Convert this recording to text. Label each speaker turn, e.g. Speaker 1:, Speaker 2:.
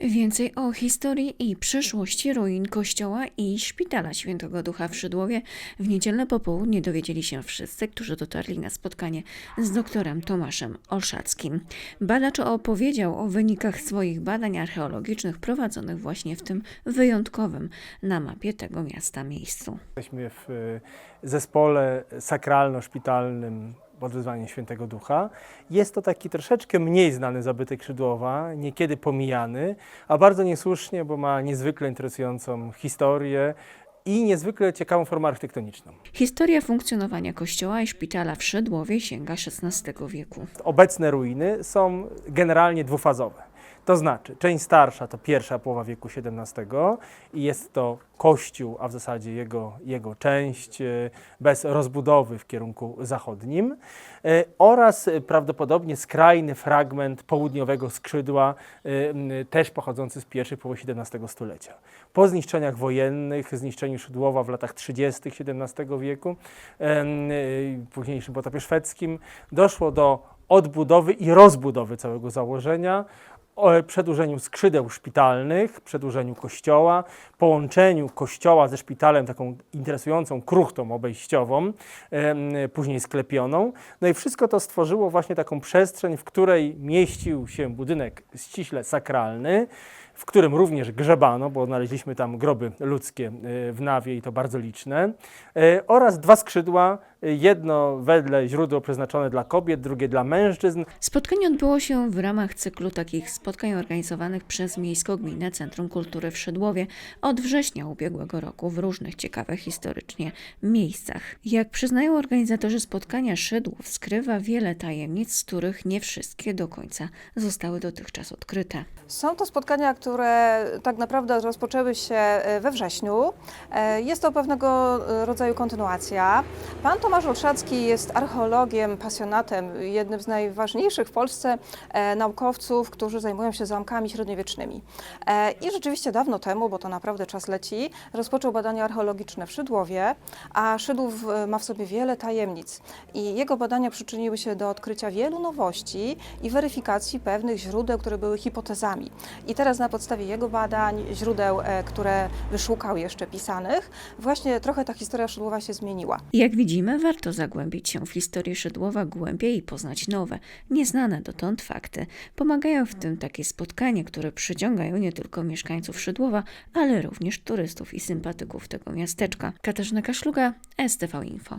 Speaker 1: Więcej o historii i przyszłości ruin kościoła i szpitala Świętego Ducha w Szydłowie w niedzielne popołudnie dowiedzieli się wszyscy, którzy dotarli na spotkanie z doktorem Tomaszem Olszackim. Badacz opowiedział o wynikach swoich badań archeologicznych prowadzonych właśnie w tym wyjątkowym na mapie tego miasta miejscu.
Speaker 2: Jesteśmy w y, zespole sakralno-szpitalnym pod wezwaniem Świętego Ducha. Jest to taki troszeczkę mniej znany zabytek Szydłowa, niekiedy pomijany, a bardzo niesłusznie, bo ma niezwykle interesującą historię i niezwykle ciekawą formę architektoniczną.
Speaker 1: Historia funkcjonowania kościoła i szpitala w Szydłowie sięga XVI wieku.
Speaker 2: Obecne ruiny są generalnie dwufazowe. To znaczy, część starsza to pierwsza połowa wieku XVII i jest to kościół, a w zasadzie jego, jego część e, bez rozbudowy w kierunku zachodnim e, oraz e, prawdopodobnie skrajny fragment południowego skrzydła, też pochodzący z pierwszej połowy XVII stulecia. Po zniszczeniach wojennych, zniszczeniu Szydłowa w latach 30. XVII wieku, późniejszym potopie szwedzkim, doszło do odbudowy i rozbudowy całego założenia, przedłużeniu skrzydeł szpitalnych, przedłużeniu kościoła, połączeniu kościoła ze szpitalem taką interesującą kruchtą obejściową, później sklepioną. No i wszystko to stworzyło właśnie taką przestrzeń, w której mieścił się budynek ściśle sakralny, w którym również grzebano, bo znaleźliśmy tam groby ludzkie e, w nawie i to bardzo liczne, e, oraz dwa skrzydła, jedno wedle źródeł przeznaczone dla kobiet, drugie dla mężczyzn.
Speaker 1: Spotkanie odbyło się w ramach cyklu takich spotkań organizowanych przez Miejsko-Gminne Centrum Kultury w Szydłowie od września ubiegłego roku w różnych ciekawych historycznie miejscach. Jak przyznają organizatorzy spotkania, Szydłów skrywa wiele tajemnic, z których nie wszystkie do końca zostały dotychczas odkryte.
Speaker 3: Są to spotkania, które tak naprawdę rozpoczęły się e, we wrześniu. E, Jest to pewnego e, rodzaju kontynuacja. Pan Tomasz Olszacki jest archeologiem, pasjonatem, jednym z najważniejszych w Polsce e, naukowców, którzy zajmują się zamkami średniowiecznymi. E, I rzeczywiście dawno temu, bo to naprawdę czas leci, rozpoczął badania archeologiczne w Szydłowie, a Szydłów e, ma w sobie wiele tajemnic. I jego badania przyczyniły się do odkrycia wielu nowości i weryfikacji pewnych źródeł, które były hipotezami. I teraz na podstawie jego badań, źródeł, które wyszukał jeszcze pisanych, właśnie trochę ta historia Szydłowa się zmieniła.
Speaker 1: Jak widzimy, warto zagłębić się w historię Szydłowa głębiej i poznać nowe, nieznane dotąd fakty. Pomagają w tym takie spotkania, które przyciągają nie tylko mieszkańców Szydłowa, ale również turystów i sympatyków tego miasteczka. Katarzyna Kaszluga, STV Info.